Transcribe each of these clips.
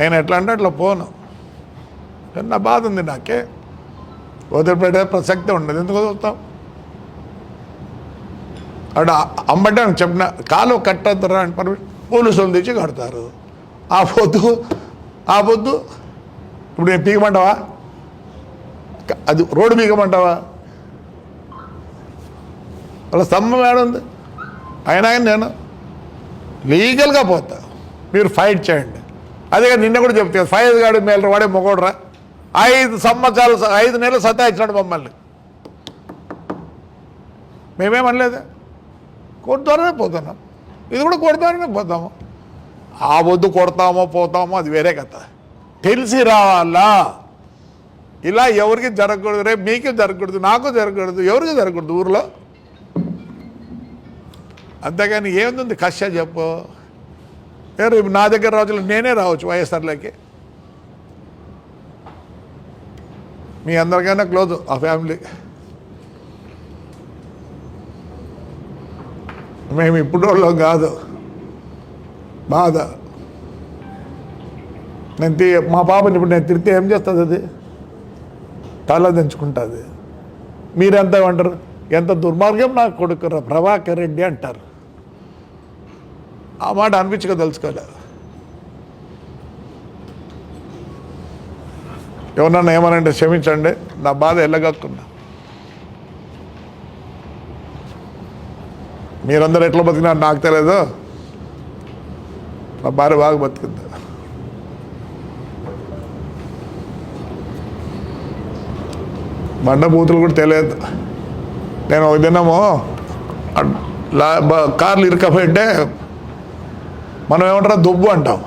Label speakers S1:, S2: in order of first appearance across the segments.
S1: నేను ఎట్లా అంటే అట్లా పోను. కానీ నా బాధ ఉంది నాకే. వదిలిపెట్టే ప్రసక్తి ఉండదు. ఎందుకు వదులుతాం? అక్కడ అమ్మటే చెప్పిన కాలు కట్టద్దురా అని పర్మిషన్. పోలీసులు తెచ్చి కడతారు. ఆ పొద్దు ఆ పొద్దు ఇప్పుడు నేను పీకమంటావా? అది రోడ్డు పీకమంటావా? వాళ్ళ స్తంభం ఏడుంది అయినా నేను లీగల్గా పోతా. మీరు ఫైట్ చేయండి. అదే నిన్న కూడా చెప్తే ఫైజ్ గాడు మేలు వాడే మొగోడరా. ఐదు సంవత్సరాలు ఐదు నెలలు సతాయించినాడు మమ్మల్ని. మేమేమనలేదు కోర్టు ద్వారానే పోతున్నాం. ఇది కూడా కోర్టు ద్వారానే పోతాము. ఆ వద్దు కొడతామో పోతామో అది వేరే కథ. తెలిసి రావాలా? ఇలా ఎవరికి జరగకూడదు రేపు మీకే జరగకూడదు నాకు జరగకూడదు ఎవరికి జరగకూడదు ఊర్లో? అంతేగాని ఏముంది? కష్ట చెప్పు. రేపు నా దగ్గర రావచ్చు నేనే రావచ్చు వైఎస్ఆర్లోకి. మీ అందరికైనా క్లోజ్ ఆ ఫ్యామిలీ. మేము ఇప్పుడు వాళ్ళం కాదు. బాధ. నేను తీ మా పాపని ఇప్పుడు నేను తిరిగితే ఏం చేస్తుంది అది? తల దించుకుంటుంది. మీరెంత ఏమంటారు? ఎంత దుర్మార్గం నా కొడుకురా ప్రభాకర్ రెడ్డి అంటారు. ఆ మాట అనిపించక తెలుసుకోలేదు ఎవరన్నా ఏమనంటే క్షమించండి నా బాధ ఎల్లగక్కున్నా. మీరందరూ ఎట్లా బతికినారు నాకు తెలియదు నా భార్య బాగా బతికింది. బండ బూతులు కూడా తెలియదు. నేను ఒక దినము లా- కార్లు ఇరుకపోయింటే మనం ఏమంటారా? దొబ్బు అంటాం.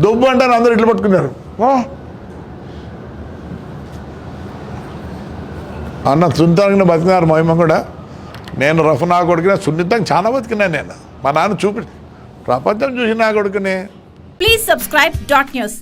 S1: దొబ్బు అంటాను అందరూ ఇట్లు పట్టుకున్నారు. ఓ! అన్న సున్నితంగా బతికినారు మహిమ కూడా. నేను రఫ్ నా కొడుకునే సున్నితంగా చాలా బతికినాను నేను. మా నాన్న చూపి ప్రపంచం చూసి నా కొడుకునే.
S2: Please subscribe dot news